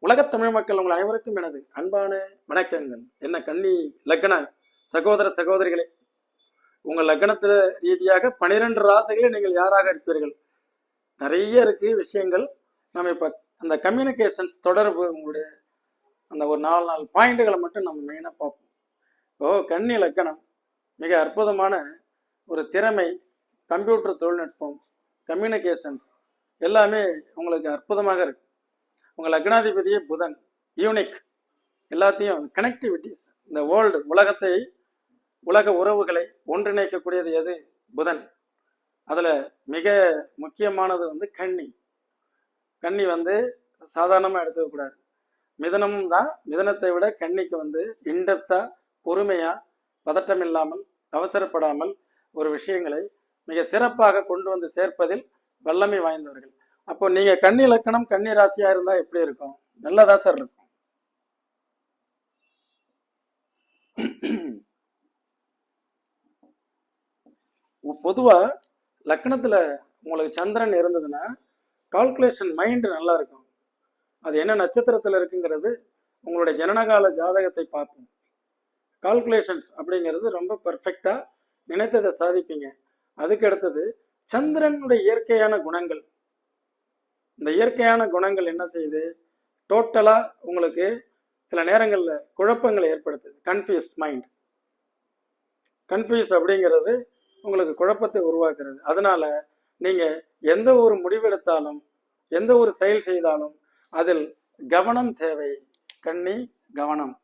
உலகத் தமிழ் மக்கள் உங்கள் அனைவருக்கும் எனது அன்பான வணக்கங்கள். என்ன கன்னி லக்ன சகோதர சகோதரிகளே உங்கள் லக்னத்துல ரீதியாக பனிரெண்டு ராசிகளில் நீங்கள் யாராக இருப்பீர்கள்? நிறைய இருக்கு விஷயங்கள். நம்ம இப்போ அந்த கம்யூனிகேஷன்ஸ் தொடர்பு உங்களுடைய அந்த ஒரு நாலு நாலு பாயிண்ட்டுகளை மட்டும் நம்ம மெயினாக பார்ப்போம். ஓ கன்னி லக்கணம் மிக அற்புதமான ஒரு திறமை. கம்ப்யூட்டர் தொழில்நுட்பம் கம்யூனிகேஷன்ஸ் எல்லாமே உங்களுக்கு அற்புதமாக இருக்கு. உங்கள் லக்னாதிபதியே புதன் யூனிக். எல்லாத்தையும் கனெக்டிவிட்டிஸ் இந்த வேர்ல்டு உலகத்தை உலக உறவுகளை ஒன்றிணைக்கக்கூடியது எது? புதன். அதில் மிக முக்கியமானது வந்து கன்னி. கன்னி வந்து சாதாரணமாக எடுத்துக்கக்கூடாது மிதனமும் தான் மிதனத்தை விட கன்னிக்கு வந்து இன்டெப்தா பொறுமையா பதட்டம் இல்லாமல் அவசரப்படாமல் ஒரு விஷயங்களை மிக சிறப்பாக கொண்டு வந்து சேர்ப்பதில் வல்லமை வாய்ந்தவர்கள். அப்போ நீங்க கன்னி லக்கணம் கன்னி ராசியா இருந்தா எப்படி இருக்கும்? நல்லதா சார் இருக்கும்? பொதுவா லக்கணத்துல உங்களுக்கு சந்திரன் இருந்ததுன்னா கால்குலேஷன் மைண்டு நல்லா இருக்கும். அது என்ன நட்சத்திரத்தில் இருக்குங்கிறது உங்களுடைய ஜனனகால ஜாதகத்தை பார்ப்போம். கால்குலேஷன்ஸ் அப்படிங்கிறது ரொம்ப பர்ஃபெக்டாக நினைத்ததை சாதிப்பீங்க. அதுக்கு அடுத்தது சந்திரனுடைய இயற்கையான குணங்கள். இந்த இயற்கையான குணங்கள் என்ன செய்யுது? டோட்டலாக உங்களுக்கு சில நேரங்களில் குழப்பங்களை ஏற்படுத்துது. கன்ஃபியூஸ் மைண்ட் கன்ஃபியூஸ் அப்படிங்கிறது உங்களுக்கு குழப்பத்தை உருவாக்குறது. அதனால நீங்கள் எந்த ஒரு முடிவெடுத்தாலும் எந்த ஒரு செயல் செய்தாலும் அதில் கவனம் தேவை. கண்ணி கவனம்.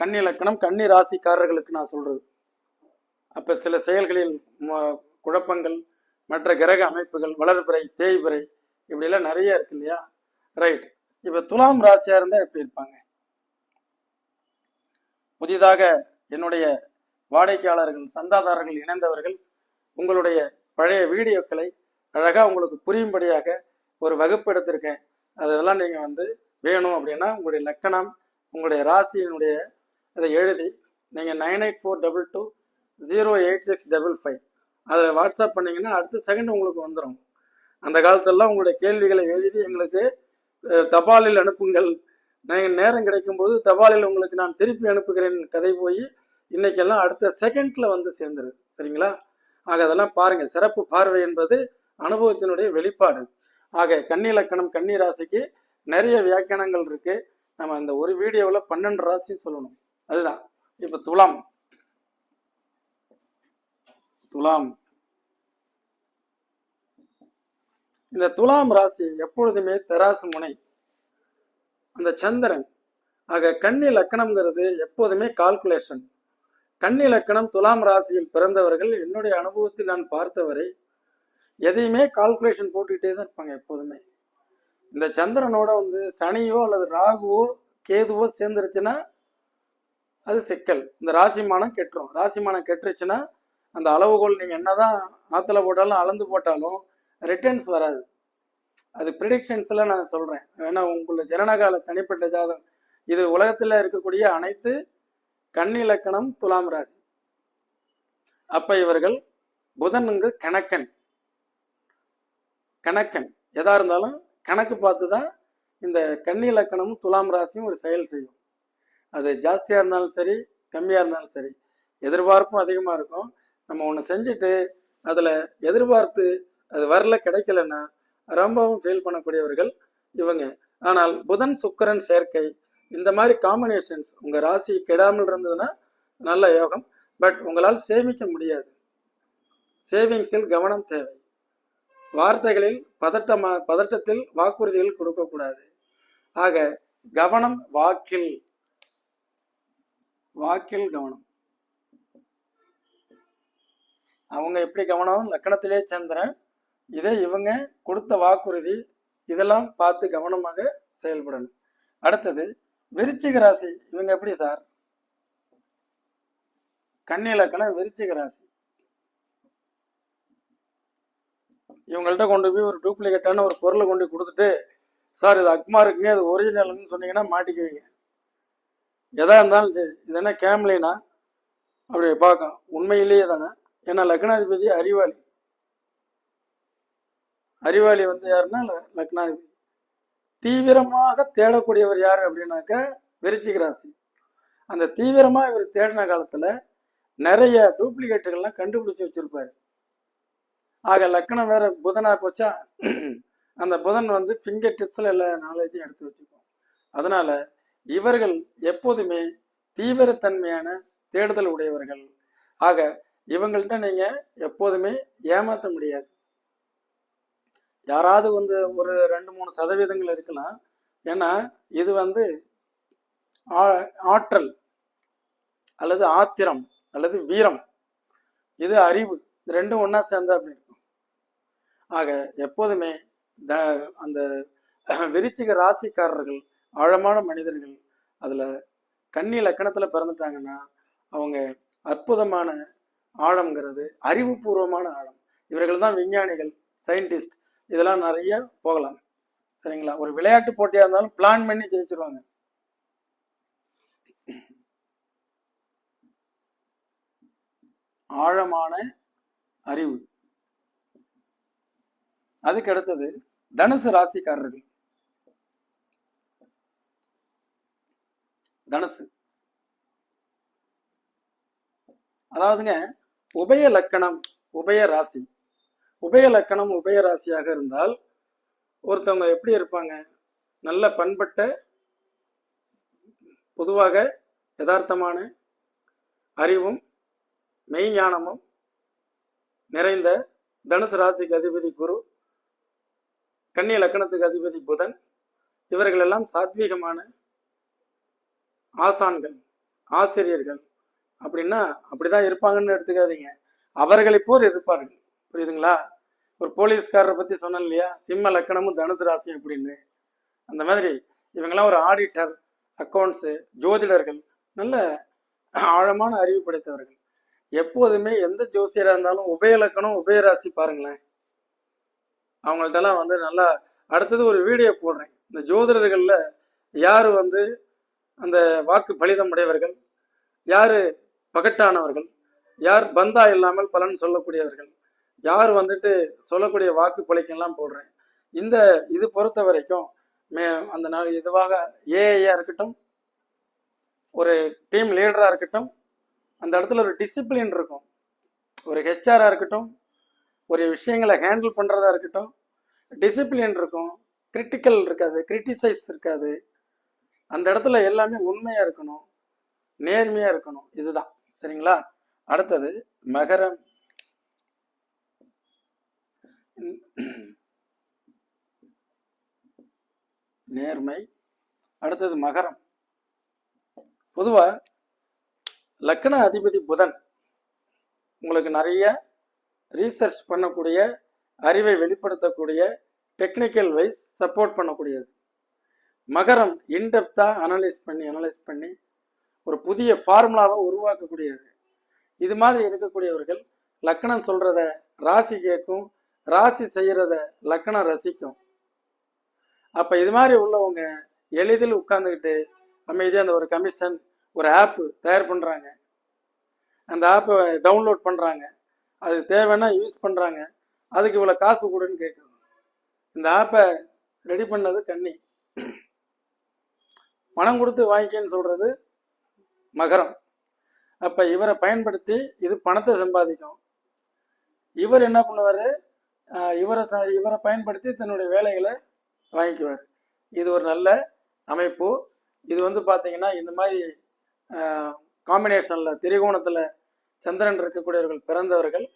கண்ணி இலக்கணம் கண்ணி ராசிக்காரர்களுக்கு நான் சொல்றது. அப்ப சில செயல்களில் குழப்பங்கள் மற்ற கிரக அமைப்புகள் வளர்பிறை தேய்பிறை இப்படிலாம் நிறைய இருக்கு இல்லையா? ரைட் இப்போ துலாம் ராசியாக இருந்தால் எப்படி இருப்பாங்க? புதிதாக என்னுடைய வாடிக்கையாளர்கள் சந்தாதாரர்கள் இணைந்தவர்கள் உங்களுடைய பழைய வீடியோக்களை அழகாக உங்களுக்கு புரியும்படியாக ஒரு வகுப்பு எடுத்திருக்கேன். அதெல்லாம் நீங்கள் வந்து வேணும் அப்படின்னா உங்களுடைய லக்கணம் உங்களுடைய ராசியினுடைய இதை எழுதி நீங்கள் nine eight four double two zero eight six double five அதில் வாட்ஸ்அப் பண்ணிங்கன்னா அடுத்த செகண்ட் உங்களுக்கு வந்துடும் அந்த காலத்திலலாம் உங்களுடைய கேள்விகளை எழுதி எங்களுக்கு தபாலில் அனுப்புங்கள். நீங்கள் நேரம் கிடைக்கும்போது தபாலில் உங்களுக்கு நான் திருப்பி அனுப்புகிறேன் கதை போய் இன்னைக்கெல்லாம் அடுத்த செகண்டில் வந்து சேர்ந்துருது. சரிங்களா? ஆக அதெல்லாம் பாருங்கள் சிறப்பு பார்வை என்பது அனுபவத்தினுடைய வெளிப்பாடு. ஆக கன்னி இலக்கணம் கன்னி ராசிக்கு நிறைய வியாக்கியானங்கள் இருக்குது நம்ம அந்த ஒரு வீடியோவில் பன்னெண்டு ராசி சொல்லணும். அதுதான். இப்போ துலாம். துலாம். இந்த துலாம் ராசி எப்பொழுதுமே தராசு முனை. அந்த சந்திரன். ஆக கன்னி லக்கணம்ங்கிறது எப்போதுமே கால்குலேஷன் கன்னி லக்கணம் துலாம் ராசியில் பிறந்தவர்கள் என்னுடைய அனுபவத்தில் நான் பார்த்தவரை எதையுமே கால்குலேஷன் போட்டுக்கிட்டே தான் இருப்பாங்க எப்போதுமே. இந்த சந்திரனோட வந்து சனியோ அல்லது ராகுவோ கேதுவோ சேர்ந்துருச்சுன்னா அது சிக்கல். இந்த ராசிமானம் கெட்டுரும். ராசிமானம் கெட்டுருச்சுன்னா அந்த அளவுகோல் நீங்கள் என்னதான் ஆற்றுல போட்டாலும் அளந்து போட்டாலும் ரிட்டர்ன்ஸ் வராது. அது ப்ரிடிக்ஷன்ஸில் நான் சொல்கிறேன் ஏன்னா உங்களை ஜனனகால தனிப்பட்ட ஜாதகம். இது உலகத்தில் இருக்கக்கூடிய அனைத்து கண் இலக்கணம் துலாம் ராசி. அப்போ இவர்கள் புதனுங்கு கணக்கன். கணக்கன். எதா இருந்தாலும் கணக்கு பார்த்து தான் இந்த கண் இலக்கணமும் துலாம் ராசியும் ஒரு செயல் செய்யும். அது ஜாஸ்தியாக இருந்தாலும் சரி கம்மியாக இருந்தாலும் சரி. எதிர்பார்ப்பும் அதிகமாக இருக்கும். நம்ம ஒன்று செஞ்சுட்டு அதில் எதிர்பார்த்து அது வரல கிடைக்கலன்னா ரொம்பவும் ஃபீல் பண்ணக்கூடியவர்கள் இவங்க. ஆனால் புதன் சுக்கரன் சேர்க்கை இந்த மாதிரி காம்பினேஷன்ஸ் உங்கள் ராசி கெடாமல் இருந்ததுன்னா நல்ல யோகம். பட் உங்களால் சேமிக்க முடியாது. சேவிங்ஸில் கவனம் தேவை. வார்த்தைகளில் பதட்டமா பதட்டத்தில் வாக்குறுதிகள் கொடுக்கக்கூடாது. ஆக கவனம் வாக்கில். வாக்கில் கவனம். அவங்க எப்படி கவனம்? லக்கணத்திலே சந்திரன் இதே இவங்க கொடுத்த வாக்குறுதி இதெல்லாம் பார்த்து கவனமாக செயல்படணும். அடுத்தது விருச்சிக ராசி இவங்க எப்படி சார்? கன்னி இலக்கணம் விருச்சிக ராசி. இவங்கள்ட்ட கொண்டு போய் ஒரு டூப்ளிகேட்டான ஒரு பொருளை கொண்டு கொடுத்துட்டு சார் இது அக்மா இருக்குங்க இது ஒரிஜினல்னு சொன்னீங்கன்னா மாட்டிக்குவீங்க. எதா இருந்தாலும் சரி இது என்ன கேம்லினா அப்படி பார்க்கும் உண்மையிலேயே தானே? ஏன்னா லக்னாதிபதி அறிவாளி. அறிவாளி வந்து யாருன்னா லக்னாதிபதி. தீவிரமாக தேடக்கூடியவர் யார் அப்படின்னாக்க விருச்சிக ராசி. அந்த தீவிரமாக இவர் தேடின காலத்தில் நிறைய டூப்ளிகேட்டுகள்லாம் கண்டுபிடிச்சு வச்சுருப்பார். ஆக லக்கணம் வேற புதனா போச்சா அந்த புதன் வந்து ஃபிங்கர் டிப்ஸில் எல்லா நாலேஜையும் எடுத்து வச்சுக்கும். அதனால் இவர்கள் எப்போதுமே தீவிரத்தன்மையான தேடுதல் உடையவர்கள். ஆக இவங்கள்ட்ட நீங்க எப்போதுமே ஏமாற்ற முடியாது. யாராவது வந்து ஒரு ரெண்டு மூணு சதவீதங்கள் இருக்கலாம். ஏன்னா இது வந்து ஆ- ஆற்றல் அல்லது ஆத்திரம் அல்லது வீரம். இது அறிவு. இது ரெண்டும் ஒன்றா சேர்ந்தா அப்படி இருக்கும். ஆக எப்போதுமே த அந்த விருச்சிக ராசிக்காரர்கள் ஆழமான மனிதர்கள் அதில் கன்னி லக்கணத்தில் பிறந்துட்டாங்கன்னா அவங்க அற்புதமான ஆழம்ங்கிறது அறிவுபூர்வமான ஆழம். இவர்கள் தான் விஞ்ஞானிகள் சயின்டிஸ்ட் இதெல்லாம் நிறைய போகலாம். சரிங்களா? ஒரு விளையாட்டு போட்டியாக இருந்தாலும் பிளான் பண்ணி ஜெயிச்சிருவாங்க. ஆழமான அறிவு. அதுக்கு அடுத்தது தனுசு ராசிக்காரர்கள். தனுசு. அதாவதுங்க உபய லக்கணம் உபய ராசி. உபய லக்கணம் உபய ராசியாக இருந்தால் ஒருத்தவங்க எப்படி இருப்பாங்க? நல்ல பண்பட்ட பொதுவாக யதார்த்தமான அறிவும் மெய்ஞானமும் நிறைந்த தனுசு ராசிக்கு அதிபதி குரு கன்னி லக்கணத்துக்கு அதிபதி புதன் இவர்களெல்லாம் சாத்வீகமான ஆசான்கள் ஆசிரியர்கள். அப்படின்னா அப்படிதான் இருப்பாங்கன்னு எடுத்துக்காதீங்க. அவர்களை போர் இருப்பார்கள். புரியுதுங்களா? ஒரு போலீஸ்காரரை பத்தி சொன்னேன் இல்லையா? சிம்ம லக்கணமும் தனுசு ராசியும் அப்படின்னு. அந்த மாதிரி இவங்கெல்லாம் ஒரு ஆடிட்டர் அக்கௌண்ட்ஸு ஜோதிடர்கள் நல்ல ஆழமான அறிவு படைத்தவர்கள். எப்போதுமே எந்த ஜோசியராக இருந்தாலும் உபய லக்கணம் பாருங்களேன். அவங்கள்ட்டலாம் வந்து நல்லா அடுத்தது ஒரு வீடியோ போடுறேன். இந்த ஜோதிடர்களில் யார் வந்து அந்த வாக்கு பலிதம் உடையவர்கள்? யார் பகட்டானவர்கள். யார் பந்தா இல்லாமல் பலன் சொல்லக்கூடியவர்கள். யார் வந்துட்டு சொல்லக்கூடிய வாக்கு பலிக்கெல்லாம் போடுறேன். இந்த இது பொறுத்த வரைக்கும் மே அந்த நாள் இதுவாக ஏஐயா இருக்கட்டும் ஒரு டீம் லீடராக இருக்கட்டும் அந்த இடத்துல ஒரு டிசிப்ளின் இருக்கும். ஒரு ஹெச்ஆராக இருக்கட்டும் ஒரு விஷயங்களை ஹேண்டில் பண்ணுறதா இருக்கட்டும் டிசிப்ளின் இருக்கும். கிரிட்டிக்கல் இருக்காது கிரிட்டிசைஸ் இருக்காது. அந்த இடத்துல எல்லாமே உண்மையாக இருக்கணும் நேர்மையாக இருக்கணும். இதுதான். சரிங்களா? அடுத்தது மகரம். நேர்மை. அடுத்தது மகரம். பொதுவா லக்ன அதிபதி புதன் உங்களுக்கு நிறைய ரீசர்ச் பண்ணக்கூடிய அறிவை வெளிப்படுத்தக்கூடிய டெக்னிக்கல் வைஸ் சப்போர்ட் பண்ணக்கூடியது. மகரம் இன்டெப்த்தாக அனலைஸ் பண்ணி அனலைஸ் பண்ணி ஒரு புதிய ஃபார்முலாவை உருவாக்கக்கூடியது. இது மாதிரி இருக்கக்கூடியவர்கள் லக்கணம் சொல்கிறத ராசி கேட்கும் ராசி செய்கிறத லக்கணம் ரசிக்கும். அப்போ இது மாதிரி உள்ளவங்க எளிதில் உட்காந்துக்கிட்டு அமைதியாக அந்த ஒரு கமிஷன் ஒரு ஆப்பு தயார் பண்ணுறாங்க அந்த ஆப்பை டவுன்லோட் பண்ணுறாங்க அது தேவைன்னா யூஸ் பண்ணுறாங்க அதுக்கு இவ்வளோ காசு கொடுன்னு கேட்குது இந்த ஆப்பை ரெடி பண்ணது கண்ணி. பணம் கொடுத்து வாங்கிக்கன்னு சொல்கிறது மகரம். அப்ப இவரை பயன்படுத்தி இது பணத்தை சம்பாதிக்கும். இவர் என்ன பண்ணுவார்? இவரை ச இவரை பயன்படுத்தி தன்னுடைய வேலைகளை வாங்கிக்குவார். இது ஒரு நல்ல அமைப்பு. இது வந்து பார்த்தீங்கன்னா இந்த மாதிரி காம்பினேஷனில் திரிகோணத்தில் சந்திரன் இருக்கக்கூடியவர்கள் பிறந்தவர்கள்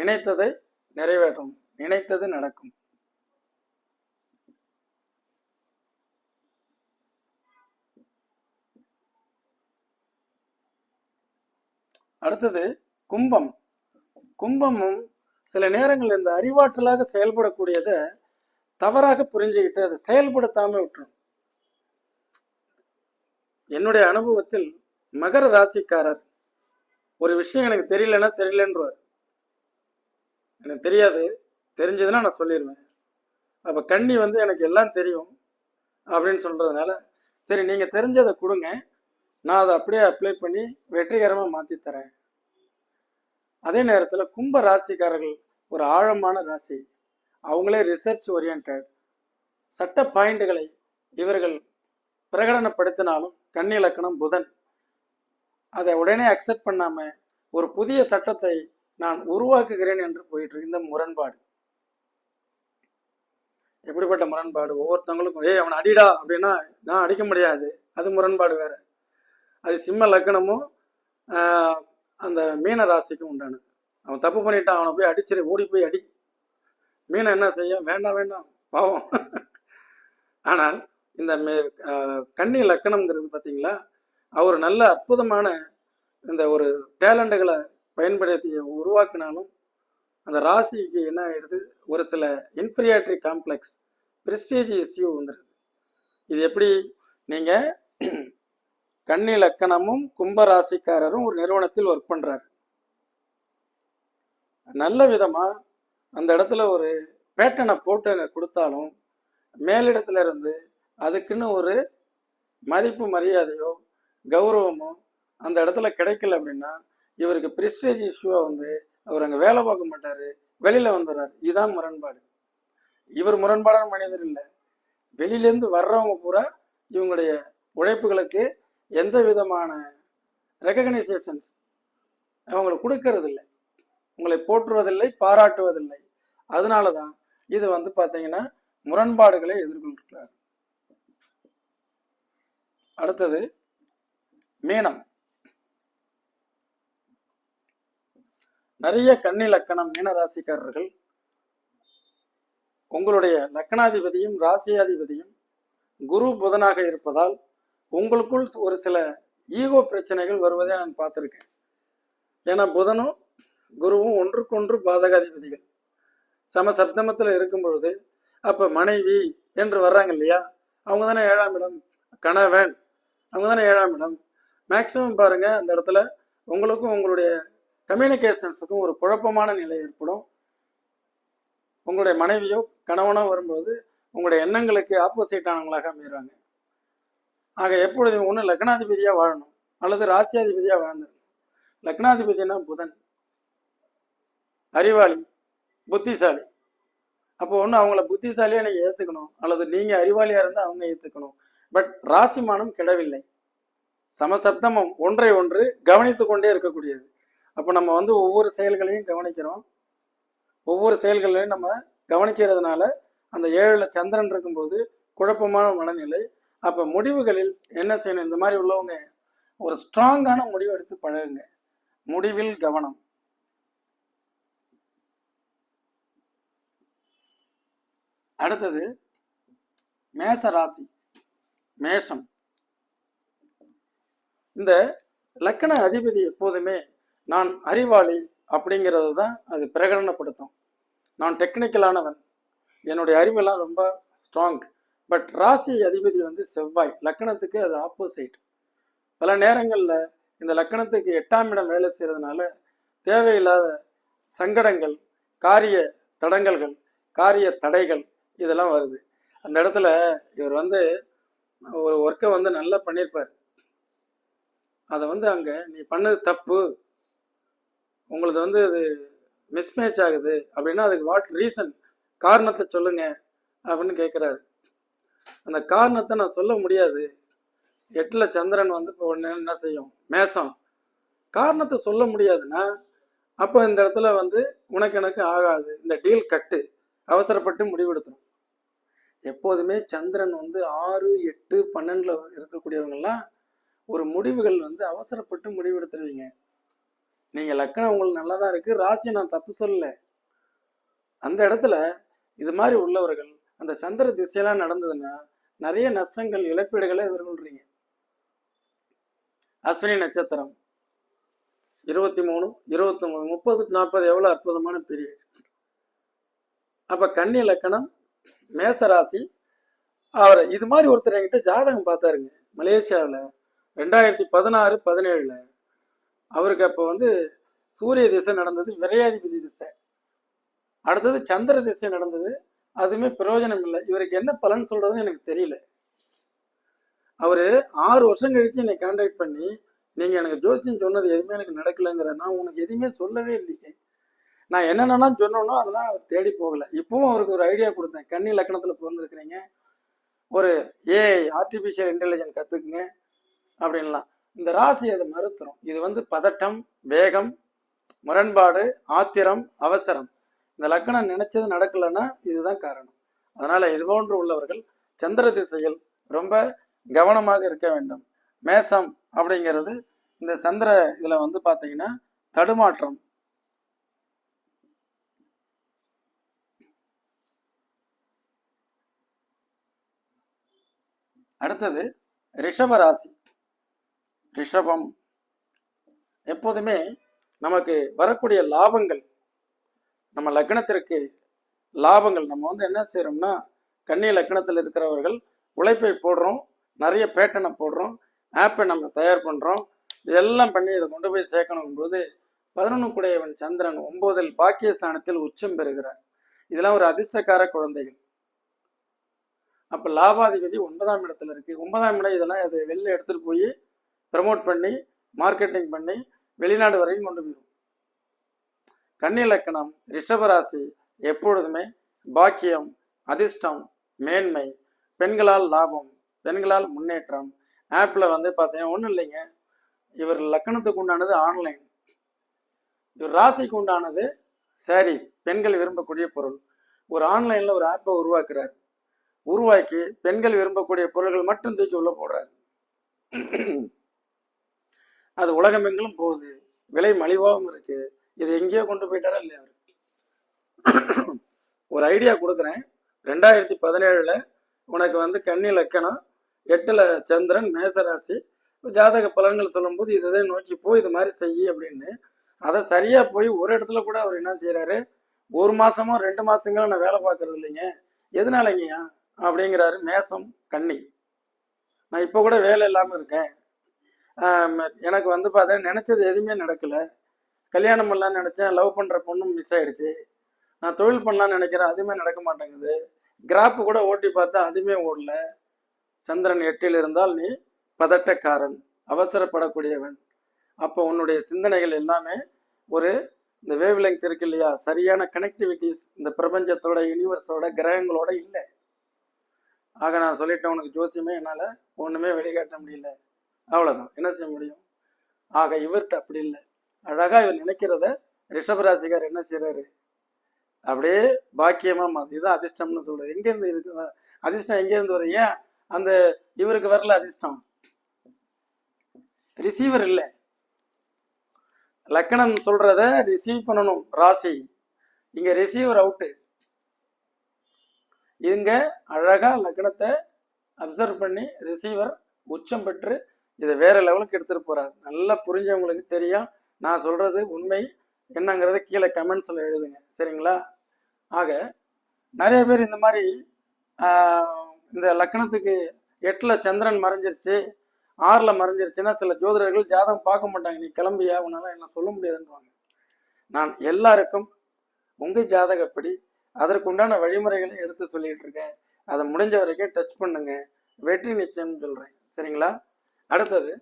நினைத்ததை நிறைவேற்றும். நினைத்தது நடக்கும். அடுத்தது கும்பம். கும்பமும் சில நேரங்கள் இந்த அறிவாற்றலாக செயல்படக்கூடியதை தவறாக புரிஞ்சுக்கிட்டு அதை செயல்படுத்தாம விட்டுரும். என்னுடைய அனுபவத்தில் மகர ராசிக்காரர் ஒரு விஷயம் எனக்கு தெரியலன்னா தெரியலன்றவார். எனக்கு தெரியாது. தெரிஞ்சதுன்னா நான் சொல்லிடுவேன் அப்போ கண்ணி வந்து எனக்கு எல்லாம் தெரியும் அப்படின்னு சொல்றதுனால சரி நீங்கள் தெரிஞ்சதை கொடுங்க. நான் அதை அப்படியே அப்ளை பண்ணி வெற்றிகரமாக மாற்றி தரேன். அதே நேரத்தில் கும்ப ராசிக்காரர்கள் ஒரு ஆழமான ராசி. அவங்களே ரிசர்ச் ஓரியன்ட் சட்ட பாயிண்ட்களை இவர்கள் பிரகடனப்படுத்தினாலும் கன்னி இலக்கணம் புதன். அதை உடனே அக்செப்ட் பண்ணாம ஒரு புதிய சட்டத்தை நான் உருவாக்குகிறேன் என்று போயிட்டு இருந்த இந்த முரண்பாடு. எப்படிப்பட்ட முரண்பாடு? ஒவ்வொருத்தவங்களுக்கும் ஏய் அவனை அடிடா அப்படின்னா நான் அடிக்க முடியாது. அது முரண்பாடு வேற. அது சிம்ம லக்கணமும் அந்த மீன ராசிக்கும் உண்டானது. அவன் தப்பு பண்ணிட்டான் அவனை போய் அடிச்சிரு ஓடி போய் அடி. மீனை என்ன செய்யும் வேண்டாம் வேண்டாம் பாவம். ஆனால் இந்த மே கண்ணி கன்னி லக்கணம்ங்கிறது பார்த்தீங்களா அவர் நல்ல அற்புதமான இந்த ஒரு டேலண்ட்டுகளை பயன்படுத்தி உருவாக்கினாலும் அந்த ராசிக்கு என்ன ஆகிடுது ஒரு சில இன்ஃபீரியாரிட்டி காம்ப்ளெக்ஸ் பிரிஸ்டேஜ் இஷ்யூ வந்துடுது இது எப்படி? நீங்கள் கன்னி லக்கணமும் கும்பராசிக்காரரும் ஒரு நிறுவனத்தில் ஒர்க் பண்ணுறாரு நல்ல விதமாக அந்த இடத்துல ஒரு பேட்டனை போட்டு அங்கே கொடுத்தாலும் மேலிடத்துல இருந்து அதுக்குன்னு ஒரு மதிப்பு மரியாதையோ கௌரவமோ அந்த இடத்துல கிடைக்கல அப்படின்னா இவருக்கு ப்ரிஸ்டேஜ் இஷ்யூவாக வந்து அவர் அங்கே வேலை பார்க்க மாட்டார் வெளியில் வந்துடுறாரு இதுதான் முரண்பாடு. இவர் முரண்பாடான மனிதர் இல்லை. வெளியிலேருந்து வர்றவங்க பூரா இவங்களுடைய உழைப்புகளுக்கு எந்த விதமான ரெகக்னைசேஷன்ஸ் அவங்களுக்கு கொடுக்கறதில்லை. உங்களை போற்றுவதில்லை பாராட்டுவதில்லை. அதனால தான் இது வந்து பார்த்தீங்கன்னா முரண்பாடுகளை எதிர்கொள்கிறார். அடுத்தது மீனம். நிறைய கன்னி லக்கணம் மீன ராசிக்காரர்கள் உங்களுடைய லக்கணாதிபதியும் ராசியாதிபதியும் குரு புதனாக இருப்பதால் உங்களுக்குள் ஒரு சில ஈகோ பிரச்சனைகள் வருவதை நான் பார்த்துருக்கேன். ஏன்னா புதனும் குருவும் ஒன்றுக்கொன்று பாதகாதிபதிகள். சம சப்தமத்தில் இருக்கும் பொழுது அப்போ மனைவி என்று வர்றாங்க இல்லையா? அவங்க தானே ஏழாம் இடம். கணவன் அவங்க தானே ஏழாம் இடம். மேக்சிமம் பாருங்கள் அந்த இடத்துல உங்களுக்கும் உங்களுடைய கம்யூனிகேஷன்ஸுக்கும் ஒரு குழப்பமான நிலை ஏற்படும். உங்களுடைய மனைவியோ கணவனோ வரும்போது உங்களுடைய எண்ணங்களுக்கு ஆப்போசிட்டானவங்களாக அமைகிறாங்க ஆக எப்பொழுதும் ஒன்று லக்னாதிபதியாக வாழணும். அல்லது ராசியாதிபதியாக வாழ்ந்துடணும். லக்னாதிபதினா புதன். அறிவாளி புத்திசாலி. அப்போ ஒன்று அவங்கள புத்திசாலியாக நீங்கள் ஏற்றுக்கணும் அல்லது நீங்கள் அறிவாளியாக இருந்தால் அவங்க ஏற்றுக்கணும் பட் ராசிமானம் கிடவில்லை. சமசப்தமம் ஒன்றை ஒன்று கவனித்து கொண்டே இருக்கக்கூடியது. அப்போ நம்ம வந்து ஒவ்வொரு செயல்களையும் கவனிக்கிறோம். ஒவ்வொரு செயல்களையும் நம்ம கவனிக்கிறதுனால அந்த ஏழில் சந்திரன் இருக்கும்போது குழப்பமான மனநிலை அப்போ முடிவுகளில் என்ன செய்யணும்? இந்த மாதிரி உள்ளவங்க ஒரு ஸ்ட்ராங்கான முடிவு எடுத்து பழகுங்க. முடிவில் கவனம். அடுத்தது மேச ராசி மேஷம். இந்த லக்கண அதிபதி எப்போதுமே நான் அறிவாளி அப்படிங்கிறது தான் அது பிரகடனப்படுத்தும். நான் டெக்னிக்கலானவன் என்னுடைய அறிவெல்லாம் ரொம்ப ஸ்ட்ராங் பட் ராசி அதிபதி வந்து செவ்வாய். லக்கணத்துக்கு அது ஆப்போசிட் பல நேரங்களில் இந்த லக்கணத்துக்கு எட்டாம் இடம் வேலை செய்கிறதுனால தேவையில்லாத சங்கடங்கள் காரிய தடங்கல்கள் காரிய தடைகள் இதெல்லாம் வருது. அந்த இடத்துல இவர் வந்து ஒரு ஒர்க்கை வந்து நல்லா பண்ணியிருப்பார் அதை வந்து அங்கே நீ பண்ணது தப்பு. உங்களது வந்து அது மிஸ்மேட்ச் ஆகுது. அப்படின்னா அதுக்கு வாட் ரீசன் காரணத்தை சொல்லுங்க. அப்படின்னு கேட்குறாரு அந்த காரணத்தை நான் சொல்ல முடியாது. எட்டில் சந்திரன் வந்து இப்போ ஒன்று என்ன செய்யும்? மேசம். காரணத்தை சொல்ல முடியாதுன்னா அப்போ இந்த இடத்துல வந்து உனக்கு எனக்கு ஆகாது. இந்த டீல் கட்டு. அவசரப்பட்டு முடிவெடுத்துரும். எப்போதுமே சந்திரன் வந்து ஆறு எட்டு பன்னெண்டில் இருக்கக்கூடியவங்கெல்லாம் ஒரு முடிவுகள் வந்து அவசரப்பட்டு முடிவெடுத்துருவீங்க. நீங்கள் லக்கணம் உங்களுக்கு நல்லா தான் இருக்குது ராசி நான் தப்பு சொல்லலை. அந்த இடத்துல இது மாதிரி உள்ளவர்கள் அந்த சந்திர திசையெல்லாம் நடந்ததுன்னா நிறைய நஷ்டங்கள் இழப்பீடுகளை எதிர்கொள்றீங்க. அஸ்வினி நட்சத்திரம். இருபத்தி மூணு இருபத்தொம்பது முப்பது நாற்பது எவ்வளோ அற்புதமான பீரியட் அப்போ கன்னி இலக்கணம் மேசராசி அவர் இது மாதிரி ஒருத்தர் என்கிட்ட ஜாதகம் பார்த்தாருங்க. மலேசியாவில் ரெண்டாயிரத்தி பதினாறு பதினேழில். அவருக்கு அப்போ வந்து சூரிய திசை நடந்தது விரையாதிபதி திசை. அடுத்தது சந்திர திசை நடந்தது அதுவுமே பிரயோஜனம் இல்லை. இவருக்கு என்ன பலன் சொல்றதுன்னு எனக்கு தெரியல. அவர் ஆறு வருஷம் கழிச்சு என்னை கான்டாக்ட் பண்ணி நீங்கள் எனக்கு ஜோசியம் சொன்னது எதுவுமே எனக்கு நடக்கலைங்கிற நான் உனக்கு எதுவுமே சொல்லவே இல்லையே. நான் என்னென்னலாம் சொன்னோனோ அதெல்லாம் அவர் தேடி போகலை. இப்பவும் அவருக்கு ஒரு ஐடியா கொடுத்தேன். கன்னி லக்கணத்தில் பிறந்திருக்கிறீங்க. ஒரு ஏஐ ஆர்டிஃபிஷியல் இன்டெலிஜென்ஸ் கற்றுக்குங்க அப்படின்லாம். இந்த ராசி அதை மறுத்துரும். இது வந்து பதட்டம் வேகம் முரண்பாடு ஆத்திரம் அவசரம். இந்த லக்கணம் நினைச்சது நடக்கலைன்னா இதுதான் காரணம். அதனால இது போன்று உள்ளவர்கள் சந்திர திசையில் ரொம்ப கவனமாக இருக்க வேண்டும். மேசம் அப்படிங்கிறது இந்த சந்திர இதுல வந்து பாத்தீங்கன்னா தடுமாற்றம். அடுத்தது ரிஷப ராசி. ரிஷபம் எப்போதுமே நமக்கு வரக்கூடிய லாபங்கள் நம்ம லக்னத்திற்கு லாபங்கள். நம்ம வந்து என்ன செய்கிறோம்னா கன்னி லக்னத்தில் இருக்கிறவர்கள் உழைப்பை போடுறோம் நிறைய பேட்டனை போடுறோம் ஆப்பை நம்ம தயார் பண்ணுறோம் இதெல்லாம் பண்ணி இதை கொண்டு போய் சேர்க்கணும் பதினொன்று குடையவன் சந்திரன் ஒம்போதில் பாக்கியஸ்தானத்தில் உச்சம் பெறுகிறார். இதெல்லாம் ஒரு அதிர்ஷ்டக்கார குழந்தைகள். அப்போ லாபாதிபதி ஒன்பதாம் இடத்துல இருக்குது ஒன்பதாம் இடம் இதெல்லாம் அதை வெளில எடுத்துகிட்டு போய் ப்ரமோட் பண்ணி மார்க்கெட்டிங் பண்ணி வெளிநாடு வரையும் கொண்டு போயிடும் கன்னிலக்கணம் ரிஷபராசி எப்பொழுதுமே பாக்கியம் அதிர்ஷ்டம் மேன்மை பெண்களால் லாபம் பெண்களால் முன்னேற்றம். ஆப்பில் வந்து பார்த்தீங்கன்னா ஒன்றும் இல்லைங்க. இவர் லக்கணத்துக்கு உண்டானது ஆன்லைன் இவர் ராசிக்கு உண்டானது சாரீஸ் பெண்கள் விரும்பக்கூடிய பொருள். ஒரு ஆன்லைனில் ஒரு ஆப்பை உருவாக்குறார். உருவாக்கி பெண்கள் விரும்பக்கூடிய பொருள்கள் மட்டும் தூக்கி உள்ள போடுறார். அது உலகமெங்கிலும் போகுது. விலை மலிவாகவும் இருக்குது இது எங்கேயோ கொண்டு போயிட்டாரா இல்லையா அவர்? ஒரு ஐடியா கொடுக்குறேன். ரெண்டாயிரத்தி பதினேழில் உனக்கு வந்து கன்னி லக்கணம் எட்டில் சந்திரன் மேசராசி ஜாதக பலன்கள் சொல்லும்போது இதை நோக்கி போய் இது மாதிரி செய்ய அப்படின்னு. அதை சரியாக போய் ஒரு இடத்துல கூட அவர் என்ன செய்கிறாரு ஒரு மாதமோ ரெண்டு மாதங்களும் நான் வேலை பார்க்கறது இல்லைங்க. எதனாலங்கய்யா அப்படிங்கிறாரு மேசம் கன்னி. நான் இப்போ கூட வேலை இல்லாமல் இருக்கேன். எனக்கு வந்து பார்த்தா நினச்சது எதுவுமே நடக்கலை. கல்யாணம் பண்ணலாம்னு நினச்சேன். லவ் பண்ணுற பொண்ணும் மிஸ் ஆயிடுச்சு. நான் தொழில் பண்ணலாம்னு நினைக்கிறேன். அதுவுமே நடக்க மாட்டேங்குது. கிராப்பு கூட ஓட்டி பார்த்தா அதுவுமே ஓடல. சந்திரன் எட்டில் இருந்தால் நீ பதட்டக்காரன் அவசரப்படக்கூடியவன். அப்போ உன்னுடைய சிந்தனைகள் எல்லாமே ஒரு இந்த வேவ் லெங்க் இருக்கு இல்லையா? சரியான கனெக்டிவிட்டிஸ் இந்த பிரபஞ்சத்தோட யூனிவர்ஸோட கிரகங்களோட இல்லை. ஆக நான் சொல்லிட்டேன் உனக்கு ஜோசியமே என்னால் ஒன்றுமே வெளிக்காட்ட முடியல. அவ்வளோதான் என்ன செய்ய முடியும்? ஆக இவர்கிட்ட அப்படி இல்லை. அழகாக இவர் நினைக்கிறத ரிஷபராசிகார் என்ன செய்கிறாரு அப்படியே பாக்கியமாக இதுதான் அதிர்ஷ்டம்னு சொல்றது எங்கேருந்து இருக்கு அதிர்ஷ்டம் எங்கேருந்து வரும்? ஏன்? அந்த இவருக்கு வரல அதிர்ஷ்டம். ரிசீவர் இல்லை. லக்கணம் சொல்றத ரிசீவ் பண்ணணும் ராசி. இங்க ரிசீவர் அவுட்டு இங்க அழகா லக்னத்தை அப்சர்வ் பண்ணி ரிசீவர் உச்சம் பெற்று இதை வேற லெவலுக்கு எடுத்துட்டு போறாரு. நல்லா புரிஞ்சவங்களுக்கு தெரியும். நான் சொல்றது உண்மை என்னங்கிறத கீழே கமெண்ட்ஸில் எழுதுங்க. சரிங்களா? ஆக நிறைய பேர் இந்த மாதிரி இந்த லக்கணத்துக்கு எட்டில் சந்திரன் மறைஞ்சிருச்சு ஆறில் மறைஞ்சிருச்சுன்னா சில ஜோதிடர்கள் ஜாதகம் பார்க்க மாட்டாங்க. நீ கிளம்பியா? உன்னால என்ன சொல்ல முடியாதுன்றாங்க நான் எல்லாருக்கும் உங்கள் ஜாதகப்படி அதற்குண்டான வழிமுறைகளை எடுத்து சொல்லிட்டு இருக்கேன். அதை முடிஞ்ச வரைக்கும் டச் பண்ணுங்க. வெற்றி நிச்சயம்னு சொல்கிறேன் சரிங்களா? அடுத்தது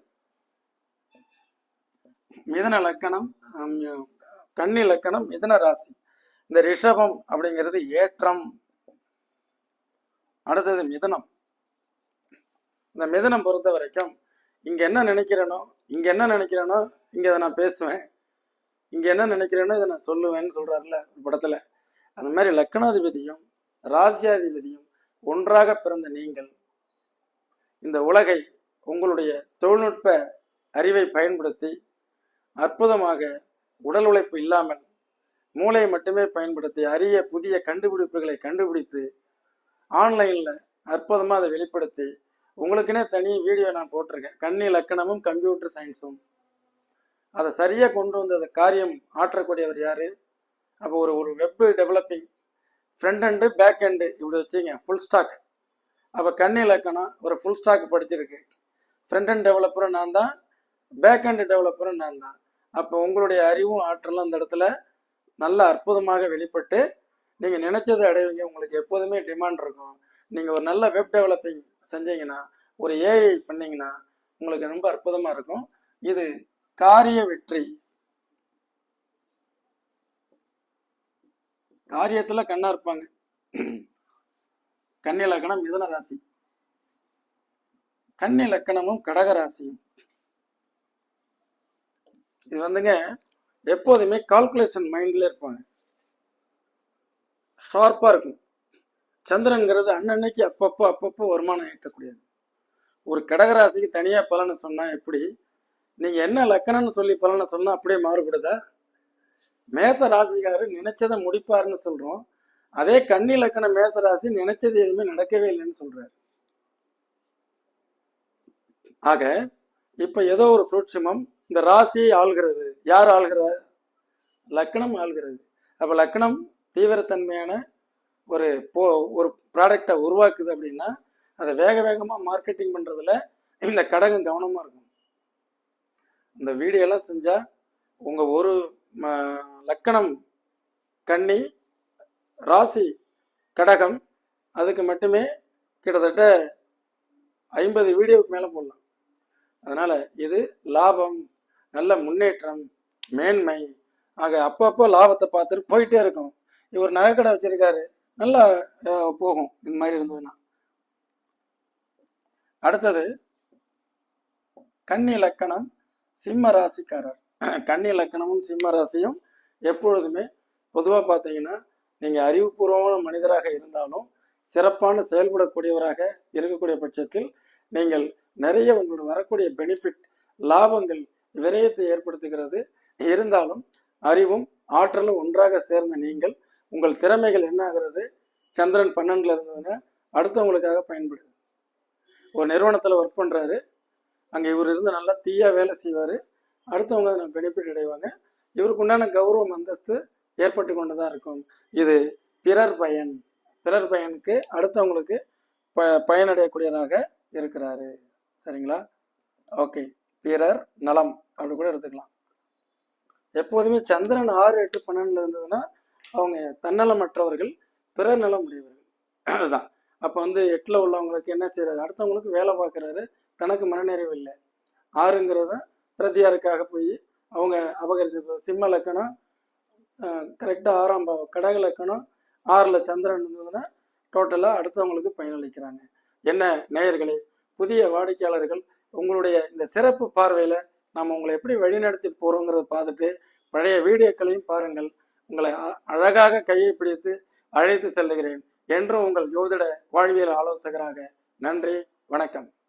மிதன லக்கணம் கன்னி லக்கணம் மிதன ராசி. இந்த ரிஷபம் அப்படிங்கிறது ஏற்றம். அடுத்தது மிதனம். இந்த மிதனம் பொறுத்த வரைக்கும் இங்க என்ன நினைக்கிறேனோ இங்க என்ன நினைக்கிறேனோ இங்க அதை நான் பேசுவேன். இங்க என்ன நினைக்கிறேனோ இதை நான் சொல்லுவேன்னு சொல்றாருல ஒரு படத்துல. அந்த மாதிரி லக்கணாதிபதியும் ராசியாதிபதியும் ஒன்றாக பிறந்த நீங்கள் இந்த உலகை உங்களுடைய தொழில்நுட்ப அறிவை பயன்படுத்தி அற்புதமாக உடல் உழைப்பு இல்லாமல் மூளையை மட்டுமே பயன்படுத்தி அரிய புதிய கண்டுபிடிப்புகளை கண்டுபிடித்து ஆன்லைனில் அற்புதமாக அதை வெளிப்படுத்தி உங்களுக்குன்னே தனி வீடியோ நான் போட்டிருக்கேன். கண்ணி லக்கணமும் கம்ப்யூட்டர் சயின்ஸும் அதை சரியாக கொண்டு வந்த அந்த காரியம் ஆற்றக்கூடியவர் யார்? அப்போ ஒரு ஒரு web developing front end back end இப்படி வச்சுங்க ஃபுல் ஸ்டாக் அப்போ கண்ணி லக்கணம் ஒரு ஃபுல் ஸ்டாக் படிச்சிருக்கு. ஃப்ரண்ட் ஹண்ட் டெவலப்பரும் நான் தான் பேக் ஹண்ட் டெவலப்பரும் நான் தான் அப்போ உங்களுடைய அறிவும் ஆற்றலும் அந்த இடத்துல நல்ல அற்புதமாக வெளிப்பட்டு நீங்கள் நினைச்சதை அடைவீங்க. உங்களுக்கு எப்போதுமே டிமாண்ட் இருக்கும். நீங்கள் ஒரு நல்ல வெப் டெவலப்பிங் செஞ்சீங்கன்னா ஒரு ஏஐ பண்ணீங்கன்னா உங்களுக்கு ரொம்ப அற்புதமாக இருக்கும். இது காரிய வெற்றி. காரியத்தில் கண்ணா இருப்பாங்க. கன்னி லக்கணம் மிதன ராசி. கன்னி லக்கணமும் கடகராசியும் இது வந்துங்க எப்போதுமே கால்குலேஷன் மைண்டில் இருப்பாங்க. ஷார்ப்பாக இருக்கும். சந்திரன்கிறது அன்னன்னைக்கு அப்பப்போ அப்பப்போ வருமானம் ஈட்டக்கூடியது. ஒரு கடகராசிக்கு தனியாக பலனை சொன்னால் எப்படி? நீங்கள் என்ன லக்கணம்னு சொல்லி பலனை சொன்னால் அப்படியே மாறுபடுதா? மேச ராசிக்காரர் நினைச்சதை முடிப்பாருன்னு சொல்கிறோம் அதே கன்னி லக்கண மேச ராசி நினைச்சது எதுவுமே நடக்கவே இல்லைன்னு சொல்கிறாரு ஆக இப்போ ஏதோ ஒரு சூட்சிமம் இந்த ராசியை ஆள்கிறது. யார் ஆள்கிறார் லக்கணம் ஆள்கிறது. அப்போ லக்கணம் தீவிரத்தன்மையான ஒரு போ ஒரு ப்ராடக்டை உருவாக்குது அப்படின்னா அதை வேக வேகமாக மார்க்கெட்டிங் பண்ணுறதுல இந்த கடகம் கவனமாக இருக்கும் இந்த வீடியோலாம் செஞ்சால் உங்கள் ஒரு ம- லக்கணம் கன்னி ராசி கடகம் அதுக்கு மட்டுமே கிட்டத்தட்ட ஐம்பது வீடியோவுக்கு மேலே போடலாம். அதனால் இது லாபம். நல்ல முன்னேற்றம் மேன்மை ஆக அப்பப்போ லாபத்தை பார்த்துட்டு போயிட்டே இருக்கும். இவர் நகைக்கடை வச்சிருக்காரு. நல்லா போகும். இந்த மாதிரி இருந்ததுன்னா. அடுத்தது கன்னி லக்கணம் சிம்ம ராசிக்காரர். கன்னி லக்கணமும் சிம்ம ராசியும் எப்பொழுதுமே பொதுவாக பார்த்தீங்கன்னா நீங்கள் அறிவுபூர்வமான மனிதராக இருந்தாலும் சிறப்பான செயல்படக்கூடியவராக இருக்கக்கூடிய பட்சத்தில் நீங்கள் நிறைய உங்களோட வரக்கூடிய பெனிஃபிட் லாபங்கள் விரயத்தை ஏற்படுத்துகிறது. இருந்தாலும் அறிவும் ஆற்றலும் ஒன்றாக சேர்ந்த நீங்கள் உங்கள் திறமைகள் என்ன ஆகிறது? சந்திரன் பன்னெண்டில் இருந்ததுன்னா அடுத்தவங்களுக்காக பயன்படுது. ஒரு நிறுவனத்தில் ஒர்க் பண்ணுறாரு அங்கே இவர் இருந்து நல்லா தீயாக வேலை செய்வார். அடுத்தவங்க அதில் பெனிஃபிட் அடைவாங்க. இவருக்கு உண்டான கௌரவம் அந்தஸ்து ஏற்பட்டு கொண்டு தான் இருக்கும். இது பிறர் பயன். பிறர் பயனுக்கு அடுத்தவங்களுக்கு ப பயனடையக்கூடியவராக இருக்கிறாரு. சரிங்களா? ஓகே. பிறர் நலம் அப்படி கூட எடுத்துக்கலாம். எப்போதுமே சந்திரன் ஆறு எட்டு பன்னெண்டுல இருந்ததுன்னா அவங்க தன்னலமற்றவர்கள் பிறர் நலம் உடையவர்கள். அதுதான். அப்போ வந்து எட்டில் உள்ளவங்களுக்கு என்ன செய்யறாரு அடுத்தவங்களுக்கு வேலை பார்க்குறாரு. தனக்கு மனநிறைவு இல்லை. ஆறுங்கிறத பிரதியாருக்காக போய் அவங்க அபகரித்து சிம்ம லக்கணம் கரெக்டாக ஆறாம் பாவம் கடக லக்கணம் ஆறில் சந்திரன் இருந்ததுன்னா டோட்டலாக அடுத்தவங்களுக்கு பயனளிக்கிறாங்க. என்ன நேயர்களே புதிய வாடிக்கையாளர்கள் உங்களுடைய இந்த சிறப்பு பார்வையில் நாம் உங்களை எப்படி வழிநடத்தி போகிறோங்கிறத பார்த்துட்டு பழைய வீடியோக்களையும் பாருங்கள். உங்களை அ- அழகாக கையை பிடித்து அழைத்து செல்லுகிறேன். என்றும் உங்கள் ஜோதிட வாழ்வியல் ஆலோசகராக நன்றி வணக்கம்.